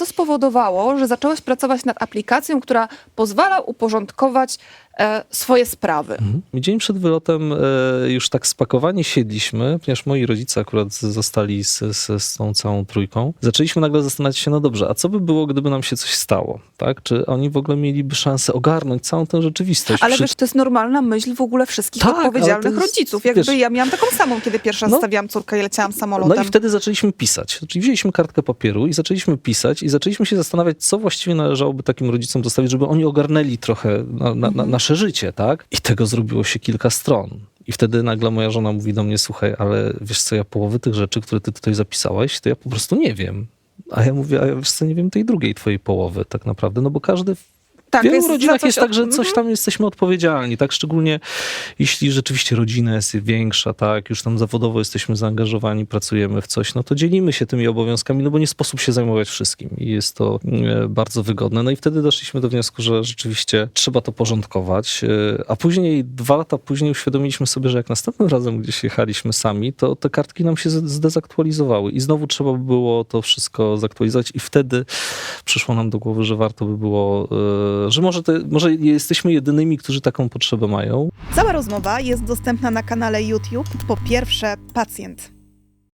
co spowodowało, że zaczęłaś pracować nad aplikacją, która pozwala uporządkować swoje sprawy? Mhm. Dzień przed wylotem e, już tak spakowani siedliśmy, ponieważ moi rodzice akurat zostali z, z, z tą całą trójką. Zaczęliśmy nagle zastanawiać się, no dobrze, a co by było, gdyby nam się coś stało? Tak? Czy oni w ogóle mieliby szansę ogarnąć całą tę rzeczywistość? Ale Przy- wiesz, to jest normalna myśl w ogóle wszystkich Tak, odpowiedzialnych jest, rodziców. Jakby wiesz- ja miałam taką samą, kiedy pierwszy raz No. stawiałam córkę i leciałam samolotem. No i wtedy zaczęliśmy pisać. Czyli wzięliśmy kartkę papieru i zaczęliśmy pisać i zaczęliśmy się zastanawiać, co właściwie należałoby takim rodzicom zostawić, żeby oni ogarnęli trochę na, na, na nasze życie, tak? I tego zrobiło się kilka stron. I wtedy nagle moja żona mówi do mnie, słuchaj, ale wiesz co, ja połowy tych rzeczy, które ty tutaj zapisałeś, to ja po prostu nie wiem. A ja mówię, a ja wiesz co, nie wiem tej drugiej twojej połowy tak naprawdę, no bo każdy tak, w wielu jest rodzinach jest tak, że coś tam jesteśmy odpowiedzialni, tak? Szczególnie jeśli rzeczywiście rodzina jest większa, tak? Już tam zawodowo jesteśmy zaangażowani, pracujemy w coś, no to dzielimy się tymi obowiązkami, no bo nie sposób się zajmować wszystkim i jest to e, bardzo wygodne. No i wtedy doszliśmy do wniosku, że rzeczywiście trzeba to porządkować, e, a później, dwa lata później uświadomiliśmy sobie, że jak następnym razem gdzieś jechaliśmy sami, to te kartki nam się zdezaktualizowały i znowu trzeba by było to wszystko zaktualizować i wtedy przyszło nam do głowy, że warto by było, e, że może, te, może jesteśmy jedynymi, którzy taką potrzebę mają. Cała rozmowa jest dostępna na kanale YouTube po pierwsze pacjent.